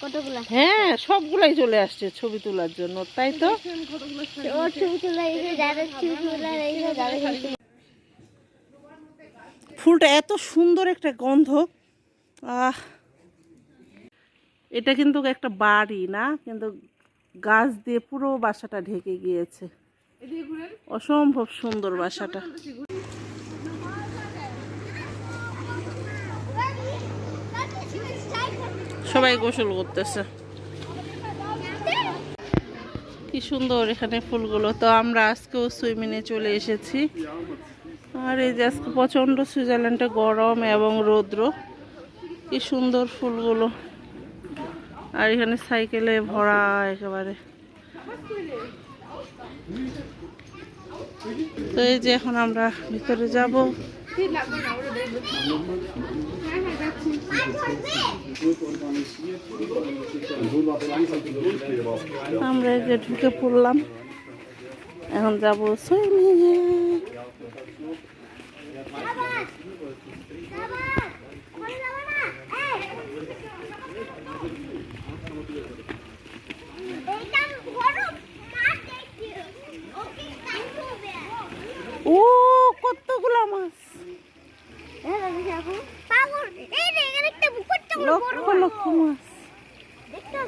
কতগুলা? হ্যাঁ সবগুলাই চলে আসছে ছবি তোলার জন্য তাই তো? ফুলটা এত সুন্দর একটা গন্ধ। আহ। এটা কিন্তু একটা বাড়ি না? কিন্তু গাছ দিয়ে পুরো বাসাটা ঢেকে গিয়েছে। অসম্ভব সুন্দর বাসাটা। সবাই গোসল করতেছে। কি সুন্দর এখানে ফুলগুলো। তো আমরা আজকেও সুইমিংয়ে চলে এসেছি। আর এই যে আজকে প্রচণ্ড সুইজারল্যান্ডে গরম এবং রৌদ্র। কি সুন্দর ফুলগুলো। আর এখানে সাইকেলে ভরা একেবারে। তো এই যে এখন আমরা ভিতরে যাব। আমরা যে ঢুকে পড়লাম। এখন যাব সুইমিংয়ে ও কতগুলো মাছ লক্ষ লক্ষ মাছ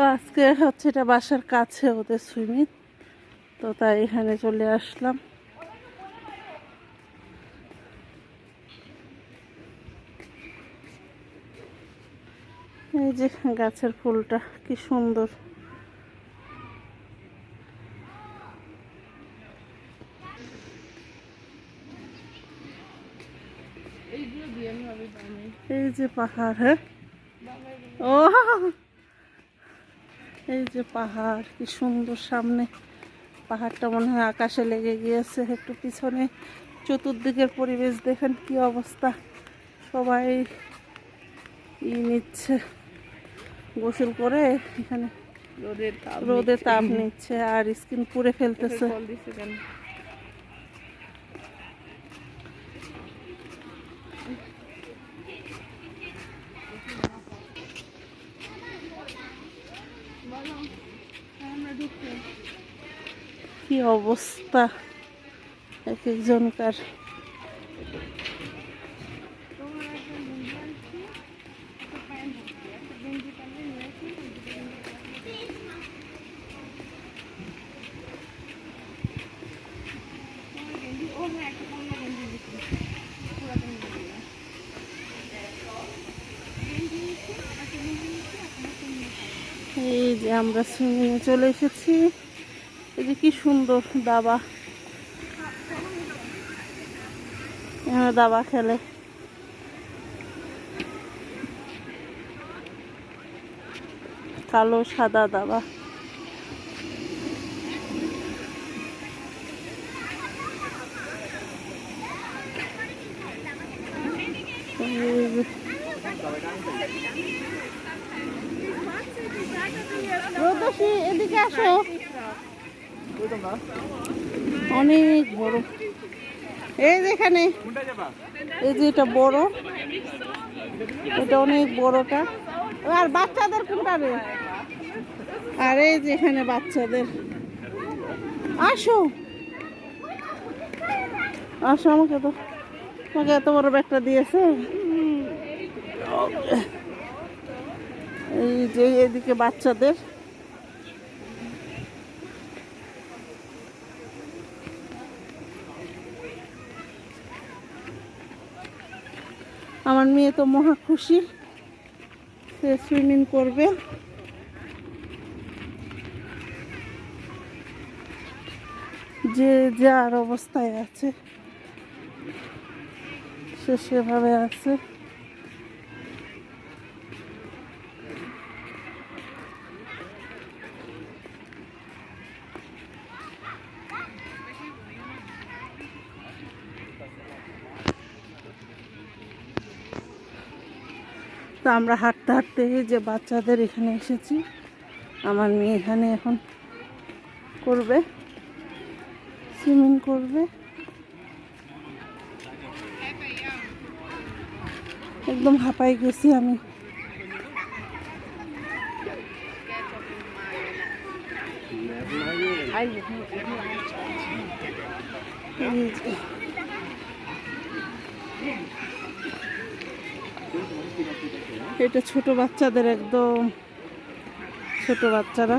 তো আজকে হচ্ছে এটা বাসার কাছে ওদের সুইমিং, তো তাই এখানে চলে আসলাম। এই যে গাছের ফুলটা, কি সুন্দর। এই যে পাহাড় হ্যাঁ? ও এই যে পাহাড় কি সুন্দর সামনে। পাহাড়টা মনে হয় আকাশে লেগে গিয়েছে। একটু পিছনে চতুর্দিকের পরিবেশ দেখেন কি অবস্থা। সবাই ই নিচ্ছে। গোসল করে এখানে রোদের তাপ রোদে তাপ নিচ্ছে আর স্কিন পুড়ে ফেলতেছে কল দিছে কেন কি অবস্থা? এক একজনকার এই যে আমরা সুইমিংয়ে চলে এসেছি। এই যে কি সুন্দর দাবা। দাবা খেলে। কালো সাদা দাবা এই যে রোদসী এদিকে আসো অনেক বড়। এই যে এখানে, এই যে এটা বড়। এটা অনেক বড়টা। আর বাচ্চাদের কোনটা রে? আর এই যে এখানে বাচ্চাদের। আসো। আসো আমাকে তো। আমাকে এত বড় ব্যাগটা দিয়েছে। এই যে এদিকে বাচ্চাদের। আমার মেয়ে তো মহা খুশি। সে সুইমিং করবে। যে যার অবস্থায় আছে, সে সেভাবে আছে। আমরা হাঁটতে হাঁটতে যে বাচ্চাদের এখানে এসেছি, আমার মেয়ে এখানে এখন করবে, সুইমিং করবে। একদম হাঁপাই গেছি আমি। এটা ছোট বাচ্চাদের একদম ছোট বাচ্চারা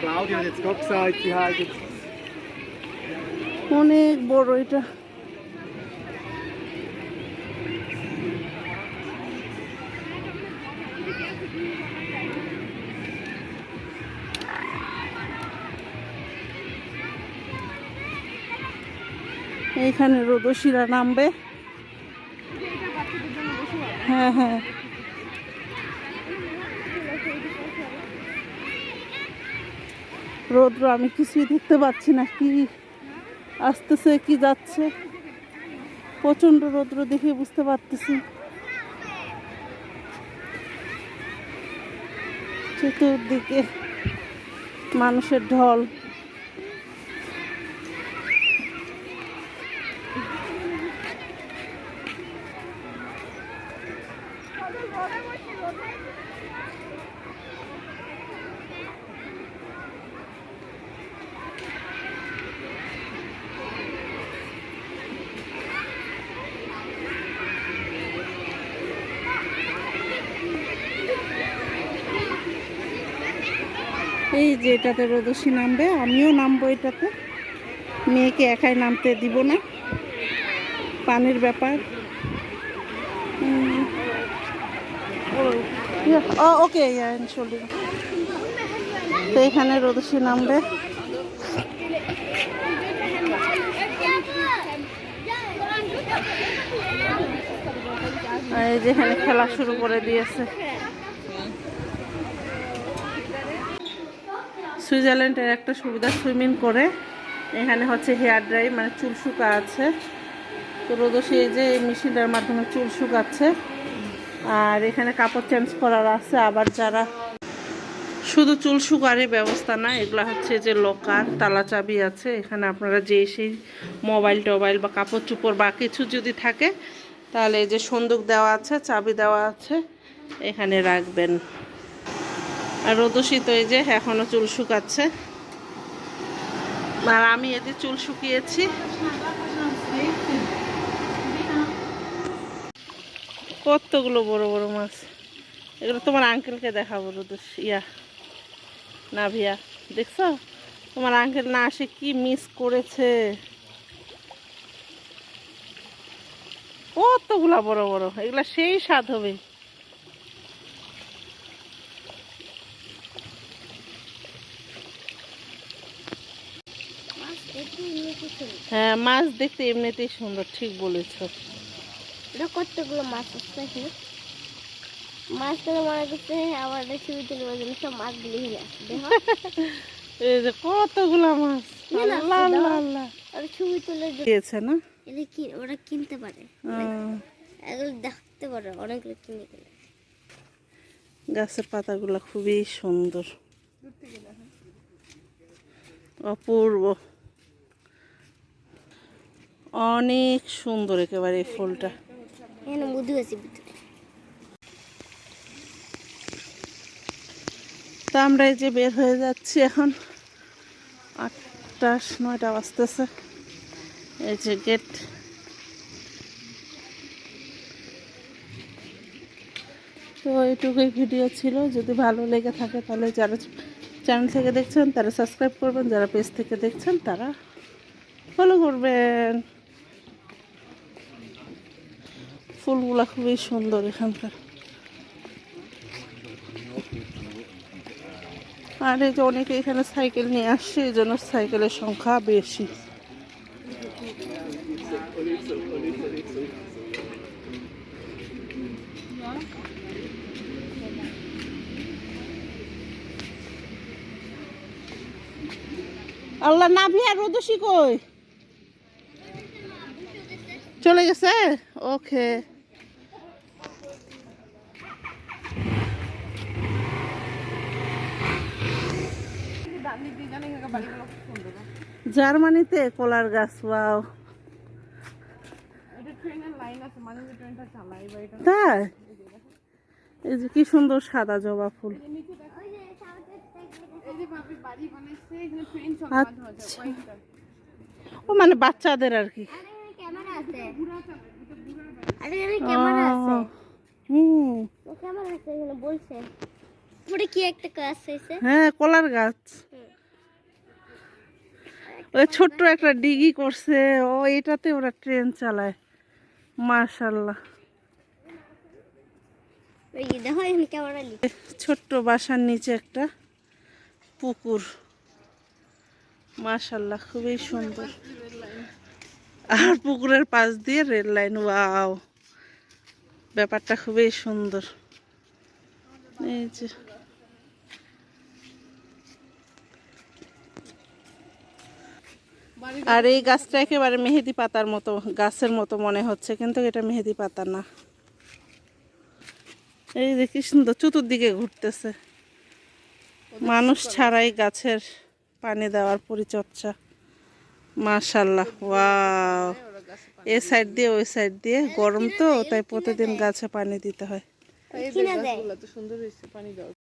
Claudia hat jetzt gerade gesagt, sie hat jetzt অনেক বড় এটা। এইখানে রোদশিরা নামবে। হ্যাঁ হ্যাঁ। রোদ্র আমি কিছুই দেখতে পাচ্ছি না, কি আসতেছে কি যাচ্ছে? প্রচণ্ড রৌদ্র দেখে বুঝতে পারতেছি। চতুর্দিকে মানুষের ঢল। এই যে এটাতে রোদসী নামবে, আমিও নামবো এটাতে। মেয়েকে একাই নামতে দিব না। পানির ব্যাপার। ওকে চলি। তো এখানে রোদসী নামবে। যেখানে খেলা শুরু করে দিয়েছে। সুইজারল্যান্ডের একটা সুবিধা, সুইমিং করে। এখানে হচ্ছে হেয়ার ড্রাই মানে চুল শুকা আছে। তো রোদসী এই যে এই মেশিনটার মাধ্যমে চুল শুকাচ্ছে। আর এখানে কাপড় চেঞ্জ করার আছে। আবার যারা শুধু চুল শুকারই ব্যবস্থা না, এগুলো হচ্ছে যে লকার, তালা চাবি আছে। এখানে আপনারা যে সেই মোবাইল টোবাইল বা কাপড় চুপড় বা কিছু যদি থাকে, তাহলে এই যে সন্দুক দেওয়া আছে, চাবি দেওয়া আছে, এখানে রাখবেন। আর রোদসী তো এই যে এখনও চুল শুকাচ্ছে। আর আমি এতে চুল শুকিয়েছি। কতগুলো বড় বড় মাছ। এগুলো তোমার আঙ্কেলকে দেখাবো রোদস ইয়া না ভিয়া দেখছ? তোমার আঙ্কেল না আসে কি মিস করেছে। কতগুলা বড় বড়। এগুলা সেই স্বাদ হবে মাছ দেখতে এমনি কিছু নেই। হ্যাঁ মাছ দেখতে এমনিতেই সুন্দর ঠিক বলেছ। এটা কতগুলো মাছ আসছে মনে করছে আমার ছবি তুলবার জন্য সব মাছগুলি আসছে দেখো। এই যে কতগুলা মাছ না, ছবি তুলে দিয়েছে এটা কি ওরা কিনতে পারে? এগুলো দেখতে পারে অনেকগুলো কিনে কিনে। গাছের পাতাগুলো খুবই সুন্দর। অপূর্ব। অনেক সুন্দর একেবারে এই ফুলটা। তো আমরা এই যে বের হয়ে যাচ্ছি এখন। আটটা নয়টা বাজতেছে। এই যে গেট। তো এইটুকুই ভিডিও ছিল। যদি ভালো লেগে থাকে তাহলে যারা চ্যানেল থেকে দেখছেন তারা সাবস্ক্রাইব করবেন। যারা পেজ থেকে দেখছেন তারা ফলো করবেন। ফুলগুলা খুবই সুন্দর এখানকার। আর এই যে অনেকে এখানে সাইকেল নিয়ে আসছে এই জন্য সাইকেলের সংখ্যা বেশি। আল্লাহ নাভি আর রোদসি কই? চলে গেছে? ওকে। জার্মানিতে কলার গাছ পাও তাই? এই যে কি সুন্দর সাদা জবা ফুল। আচ্ছা। ও মানে বাচ্চাদের আর কি। হুম। উপরে কি একটা কাজ হয়েছে? হ্যাঁ কলার গাছ। ওই ছোট্ট একটা ডিগি করছে। ও এটাতে ওরা ট্রেন চালায়। মার্শাল্লাহ ছোট্ট বাসার নিচে একটা পুকুর। মাশাল্লাহ খুবই সুন্দর। আর পুকুরের পাশ দিয়ে রেল লাইন ওয়াও। ব্যাপারটা খুবই সুন্দর। এই যে। আর এই গাছটা একেবারে মেহেদি পাতার মতো, গাছের মতো মনে হচ্ছে, কিন্তু এটা মেহেদি পাতা না। এই যে কি সুন্দর চতুর্দিকে ঘুরতেছে। মানুষ ছাড়াই গাছের পানি দেওয়ার পরিচর্যা। মাশাল্লাহ ওয়াও। এ সাইড দিয়ে, ওই সাইড দিয়ে। গরম তো, তাই প্রতিদিন গাছে পানি দিতে হয়। সুন্দর পানি